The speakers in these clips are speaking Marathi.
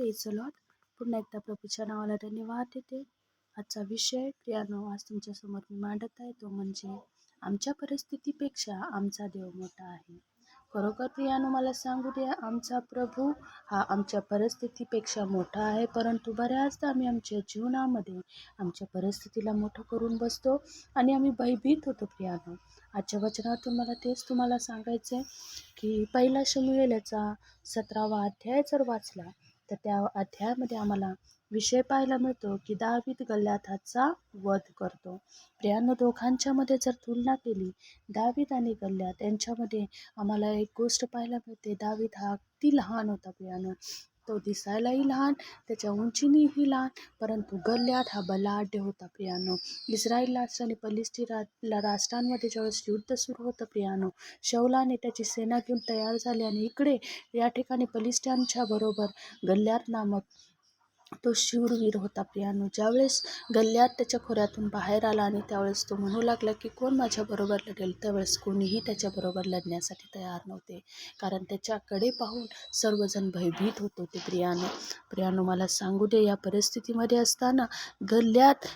प्रेज लॉट पुन्हा एकदा प्रभूच्या नावाला धन्यवाद देते. आजचा विषय प्रियानो आज तुमच्यासमोर मी मांडत आहे. तो म्हणजे आमच्या परिस्थितीपेक्षा आमचा देव मोठा आहे. खरोखर प्रियानो मला सांगू द्या आमचा प्रभू हा आमच्या परिस्थितीपेक्षा मोठा आहे. परंतु बऱ्याचदा आम्ही आमच्या जीवनामध्ये आमच्या परिस्थितीला मोठं करून बसतो आणि आम्ही भयभीत होतो प्रियानो. आजच्या वचनातून मला तेच तुम्हाला सांगायचं आहे की पहिला शमुएल याचा सतरावा अध्याय जर वाचला तर त्या अध्यायामध्ये आम्हाला विषय पाहायला मिळतो की दावीद गल्ल्याथाचा वध करतो. प्रियानो दोघांच्यामध्ये जर तुलना केली दावीद आणि गल्ल्यात यांच्यामध्ये आम्हाला एक गोष्ट पाहायला मिळते. दावीद हा अगदी लहान होता प्रियानं. तो दिसायलाही लहान त्याच्या उंचीनेही लहान परंतु गल्ल्यात हा बलाढ्य होता प्रियानो इस्रायल राष्ट्र आणि पलिस्टी रा राष्ट्रांमध्ये ज्यावेळेस युद्ध सुरू होतं प्रियानो शौलाने त्याची सेना घेऊन तयार झाली आणि इकडे या ठिकाणी पलिस्ट्यांच्या बरोबर गल्ल्यात नामक तो शूरवीर होता प्रियानो. ज्यावेळेस गल्ल्यात त्याच्या खोऱ्यातून बाहेर आला आणि त्यावेळेस तो म्हणू लागला की कोण माझ्याबरोबर लढेल त्यावेळेस कोणीही त्याच्याबरोबर लढण्यासाठी तयार नव्हते. कारण त्याच्याकडे पाहून सर्वजण भयभीत होत होते प्रियानो. प्रियानो मला सांगू दे या परिस्थितीमध्ये असताना गल्ल्यात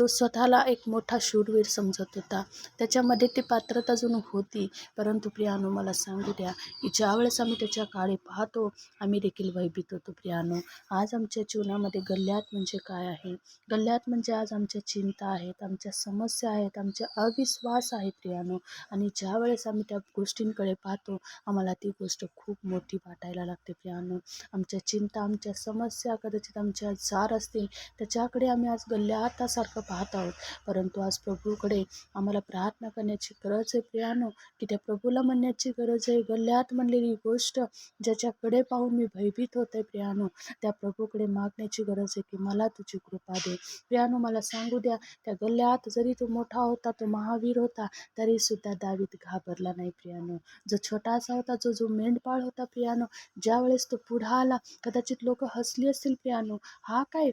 तो स्वतःला एक मोठा शूरवीर समजत होता. त्याच्यामध्ये ती पात्रता अजून होती. परंतु प्रियानो मला सांगू द्या की ज्यावेळेस आम्ही त्याच्या काळी पाहतो आम्ही देखील भयभीत होतो प्रियानो. आज आमच्या जीवनामध्ये गल्ल्यात म्हणजे काय आहे? गल्ल्यात म्हणजे आज आमच्या चिंता आहेत आमच्या समस्या आहेत आमचे अविश्वास आहेत प्रियानो. आणि ज्यावेळेस आम्ही त्या गोष्टींकडे पाहतो आम्हाला ती गोष्ट खूप मोठी वाटायला लागते प्रियानो. आमच्या चिंता आमच्या समस्या कदाचित आमच्या जार असतील त्याच्याकडे आम्ही आज गल्ल्यातासारखं पाहत आहोत. परंतु आज प्रभूकडे आम्हाला प्रार्थना करण्याची गरज आहे प्रियानो की त्या प्रभूला म्हणण्याची गरज आहे गल्ल्यात म्हणलेली गोष्ट ज्याच्याकडे पाहून मी भयभीत होते प्रियानो त्या प्रभूकडे मागण्याची गरज आहे की मला तुझी कृपा दे. प्रियानो मला सांगू द्या त्या गल्ल्यात जरी तो मोठा होता तो महावीर होता तरीसुद्धा दावीत घाबरला नाही प्रियानो. जो छोटासा होता जो जो मेंढपाळ होता प्रियानो ज्यावेळेस तो पुढं आला कदाचित लोक हसली असतील प्रियानो. हा काय?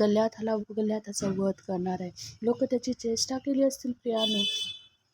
गल्ल्यात हाला गल्ल्यात ह्याचा वध करणार आहे. लोक त्याची चेष्टा केली असतील प्रियानो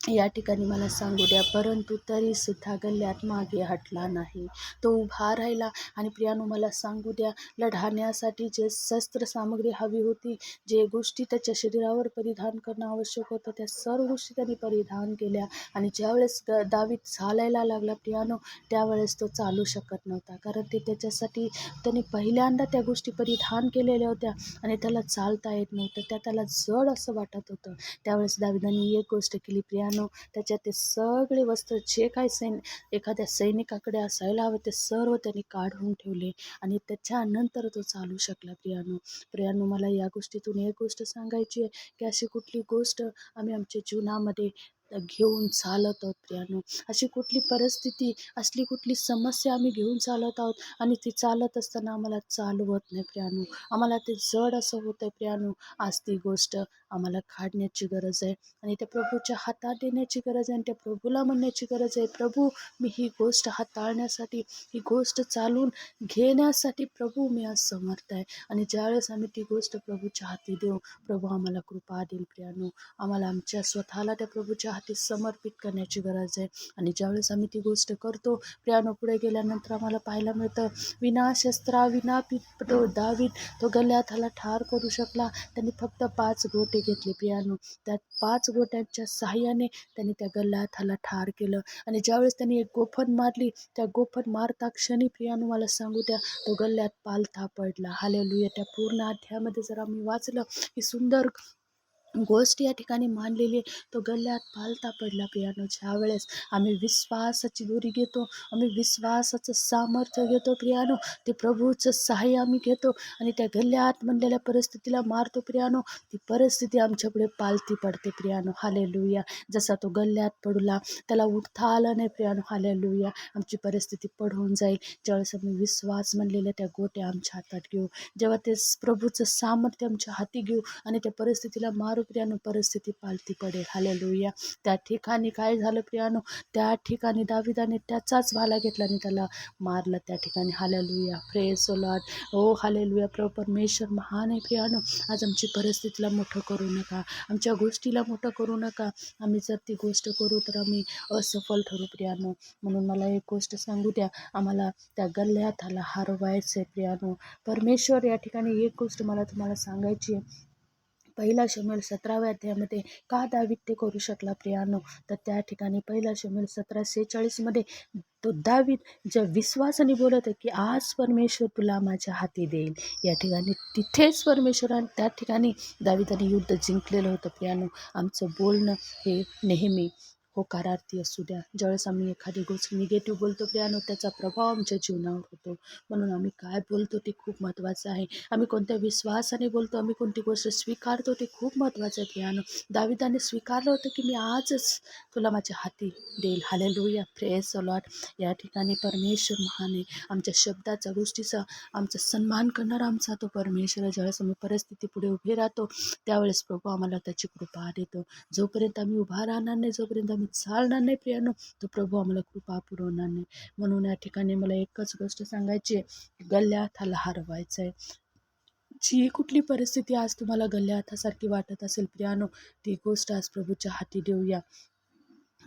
या ठिकाणी मला सांगू द्या. परंतु तरीसुद्धा गल्ल्यात मागे हटला नाही. तो उभा राहिला आणि प्रियानो मला सांगू द्या लढाण्यासाठी जे शस्त्रसामग्री हवी होती जे गोष्टी त्याच्या शरीरावर परिधान करणं आवश्यक होतं त्या सर्व गोष्टी त्यांनी परिधान केल्या. आणि ज्यावेळेस ग दावीत चालायला लागला प्रियानो त्यावेळेस तो चालू शकत नव्हता. कारण ते त्याच्यासाठी त्यांनी पहिल्यांदा त्या गोष्टी परिधान केलेल्या होत्या आणि त्याला चालता येत नव्हतं. त्या त्याला जड असं वाटत होतं. त्यावेळेस दाविदांनी एक गोष्ट केली. प्रियानो त्याच्यात ते सगळे वस्त्र जे काय सैन एखाद्या सैनिकाकडे असायला हवं ते सर्व त्यांनी काढून ठेवले. आणि त्याच्यानंतर तो चालू शकला प्रियानो. प्रियानो मला या गोष्टीतून एक गोष्ट सांगायची आहे की अशी कुठली गोष्ट आम्ही आमच्या जीवनामध्ये घेऊन चालत आहोत प्रियानो. अशी कुठली परिस्थिती असली कुठली समस्या आम्ही घेऊन चालत आहोत आणि ती चालत असताना आम्हाला चालवत नाही प्रियानो. आम्हाला ते जड असं होतं आहे प्रियानो. आज ती गोष्ट आम्हाला काढण्याची गरज आहे आणि त्या प्रभूच्या हातात देण्याची गरज आहे आणि त्या प्रभूला म्हणण्याची गरज आहे प्रभू मी ही गोष्ट हाताळण्यासाठी ही गोष्ट चालून घेण्यासाठी प्रभू मी आज समर्थ आहे आणि ज्यावेळेस आम्ही ती गोष्ट प्रभूच्या हाती देऊ प्रभू आम्हाला कृपा देईल प्रियानो. आम्हाला आमच्या स्वतःला त्या प्रभूच्या हाती समर्पित करण्याची गरज आहे आणि ज्यावेळेस आम्ही ती गोष्ट करतो प्रियानो पुढे गेल्यानंतर आम्हाला पाहायला मिळतं विना शस्त्रा विना पीठ दावीत तो गल्ल्यात ठार करू शकला त्यांनी फक्त पाच गोटे घेतले पियानो त्यात पाच गोट्यांच्या सहाय्याने त्यांनी त्या गल्ल्यात ठार केलं. आणि ज्यावेळेस त्यांनी एक गोफन मारली त्या गोफन मारता क्षणी पियानो मला सांगू द्या तो गल्ल्यात पालथा पडला. हालेलुया त्या पूर्ण अध्यायामध्ये जर आम्ही वाचलं की सुंदर गोष्ट या ठिकाणी मांडलेली आहे. तो गल्ल्यात पालता पडला पियानो. ज्यावेळेस आम्ही विश्वासाची दोरी घेतो आम्ही विश्वासाचं सामर्थ्य घेतो प्रियानो ते प्रभूचं सहाय्य आम्ही घेतो आणि त्या गल्ल्यात म्हणलेल्या परिस्थितीला मारतो प्रियानो ती परिस्थिती आमच्यापुढे पालती पडते प्रियानो हाले लुया जसा तो गल्ल्यात पडला त्याला उठता आलं नाही प्रियानो हाले लुया आमची परिस्थिती पडून जाईल. ज्यावेळेस आम्ही विश्वास म्हणलेल्या त्या गोट्या आमच्या हातात घेऊ. जेव्हा ते प्रभूचं सामर्थ्य आमच्या हाती घेऊ आणि त्या परिस्थितीला मारू प्रियानो परिस्थिती पालती पडेल. हालेलुया. त्या ठिकाणी काय झालं प्रियानो? त्या ठिकाणी दाविदाने त्याचाच भाला घेतला आणि त्याला मारलं त्या ठिकाणी. Hallelujah. Praise lord O hallelujah. प्र परमेश्वर महान आहे प्रियानो. आज आमची परिस्थितीला मोठं करू नका. आमच्या गोष्टीला मोठं करू नका. आम्ही जर ती गोष्ट करू तर आम्ही असफल ठरू प्रियानो. म्हणून मला एक गोष्ट सांगू द्या. आम्हाला त्या गल्ल्यात हाला हरवायचं आहे प्रियानो. परमेश्वर या ठिकाणी एक गोष्ट मला तुम्हाला सांगायची आहे. पहिला शमेल सतराव्या अध्यायामध्ये का दावित्य करू शकला प्रियानो? तर त्या ठिकाणी पहिला शमेल सतरा सेहेचाळीसमध्ये तो दावीत ज्या विश्वासाने बोलत आहे की आज परमेश्वर तुला माझ्या हाती देईल. या ठिकाणी तिथेच परमेश्वरान त्या ठिकाणी दाविदाने युद्ध जिंकलेलं होतं प्रियानो. आमचं बोलणं हे नेहमी होकारार्थी असू द्या. ज्यावेळेस आम्ही एखादी गोष्ट निगेटिव्ह बोलतो त्यानं त्याचा प्रभाव आमच्या जीवनावर होतो. म्हणून आम्ही काय बोलतो ते खूप महत्त्वाचं आहे. आम्ही कोणत्या विश्वासाने बोलतो आम्ही कोणती गोष्ट स्वीकारतो ते खूप महत्त्वाचं आहे प्रियानो. दाविदाने स्वीकारलं होतं की मी आजच तुला माझ्या हाती देईल. हालेलुया फ्रेस अलॉट या ठिकाणी परमेश्वर महान आहे. आमच्या शब्दाचा गोष्टीचा आमचा सन्मान करणारा आमचा तो परमेश्वर ज्यावेळेस आम्ही परिस्थिती पुढे उभे राहतो त्यावेळेस प्रभू आम्हाला त्याची कृपा देतो. जोपर्यंत आम्ही उभा राहणार नाही जोपर्यंत आम्ही चालणार नाही प्रियानो. तो प्रभू आम्हाला कृपा पुरवणार नाही. म्हणून या ठिकाणी मला एकच गोष्ट सांगायची आहे. गल्ल्यात हरवायचं आहे जी कुठली परिस्थिती आज तुम्हाला गल्ल्या हातासारखी वाटत असेल प्रियानो ती गोष्ट आज प्रभूच्या हाती देऊया.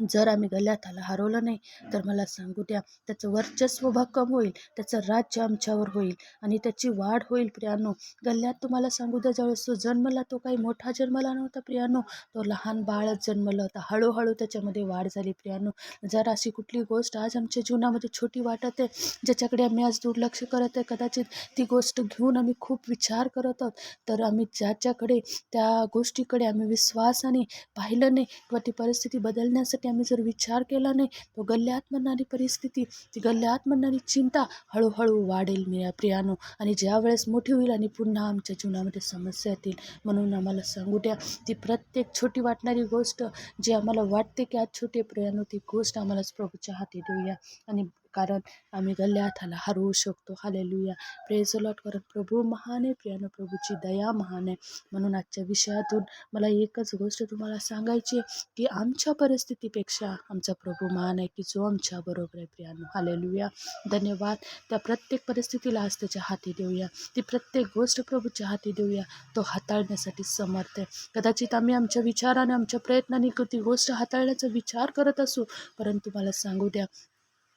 जर आम्ही गल्ल्यात आला हरवलं नाही तर मला सांगू द्या त्याचं वर्चस्व भक्कम होईल त्याचं राज्य आमच्यावर होईल आणि त्याची वाढ होईल प्रियानो. गल्ल्यात तुम्हाला सांगू द्या ज्यावेळेस तो जन्मला तो काही मोठा जन्मला नव्हता प्रियानो. तो लहान बाळच जन्मला होता. हळूहळू त्याच्यामध्ये वाढ झाली प्रियानो. जर अशी कुठली गोष्ट आज आमच्या जीवनामध्ये छोटी वाटत आहे ज्याच्याकडे आम्ही आज दुर्लक्ष करत आहे कदाचित ती गोष्ट घेऊन आम्ही खूप विचार करत आहोत तर आम्ही ज्याच्याकडे त्या गोष्टीकडे आम्ही विश्वासाने पाहिलं नाही किंवा ती परिस्थिती बदलण्यासाठी आम्ही जर विचार केला नाही तो गल्ल्यात म्हणणारी परिस्थिती ती गल्ल्यात म्हणणारी चिंता हळूहळू वाढेल मी प्रियानो. आणि ज्या वेळेस मोठी होईल आणि पुन्हा आमच्या जीवनामध्ये समस्या येतील म्हणून आम्हाला सांगू द्या ती प्रत्येक छोटी वाटणारी गोष्ट जी आम्हाला वाटते की आज छोटी प्रियानो ती गोष्ट आम्हालाच प्रभूच्या हाती देऊया. आणि कारण आम्ही गल्ल्या हाताला हरवू शकतो. हालेलुया. प्रेज लॉट कारण प्रभू महान आहे प्रियानो. प्रभूची दया महान आहे. म्हणून आजच्या विषयातून मला एकच गोष्ट तुम्हाला सांगायची की आमच्या परिस्थितीपेक्षा आमचा प्रभू महान आहे की जो आमच्या बरोबर आहे प्रियानो. हालेलुया. धन्यवाद. त्या प्रत्येक परिस्थितीला आज त्याच्या हाती देऊया. ती प्रत्येक गोष्ट प्रभूच्या हाती देऊया. तो हाताळण्यासाठी समर्थ आहे. कदाचित आम्ही आमच्या विचाराने आमच्या प्रयत्नाने ती गोष्ट हाताळण्याचा विचार करत असू परंतु मला सांगू द्या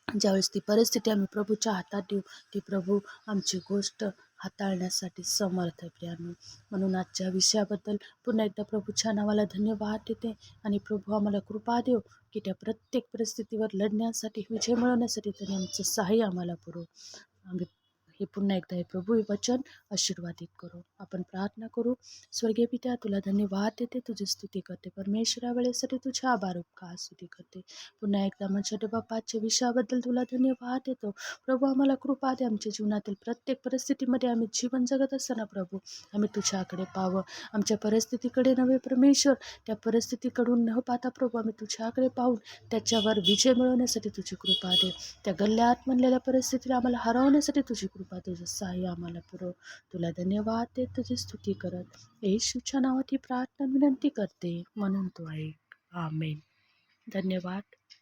ज्यावेळेस ती परिस्थिती आम्ही प्रभूच्या हातात देऊ ती प्रभू आमची गोष्ट हाताळण्यासाठी समर्थ आहे प्रियांनो. म्हणून आजच्या विषयाबद्दल पुन्हा एकदा प्रभूच्या नावाला धन्यवाद देते आणि प्रभू आम्हाला कृपा देव की त्या प्रत्येक परिस्थितीवर लढण्यासाठी विजय मिळवण्यासाठी त्यांनी आमचं सहाय्य आम्हाला पुरव. आम्ही हे पुन्हा एकदा हे प्रभू हे वचन आशीर्वादित करू. आपण प्रार्थना करू. स्वर्गीय पित्या तुला धन्यवाद देते. तुझी स्तुती करते. परमेश्वरा वेळेसाठी तुझ्या आभार उपकार स्तुती करते. पुन्हा एकदा माझ्या बापाच्या विषयाबद्दल तुला धन्यवाद देतो. प्रभू आम्हाला कृपा दे. आमच्या जीवनातील प्रत्येक परिस्थितीमध्ये आम्ही जीवन जगत असताना प्रभू आम्ही तुझ्याकडे पाहावं आमच्या परिस्थितीकडे नव्हे परमेश्वर. त्या परिस्थितीकडून न पाहता प्रभू आम्ही तुझ्याकडे पाहून त्याच्यावर विजय मिळवण्यासाठी तुझी कृपा दे. त्या गल्ल्यात म्हणलेल्या परिस्थितीला आम्हाला हरवण्यासाठी तुझी कृपा तुझं सहाय्य आम्हाला पुरव. तुला धन्यवाद ते तुझी स्तुती करत. येशूच्या नावात ही प्रार्थना विनंती करते. म्हणून तो ऐक. आमेन. धन्यवाद.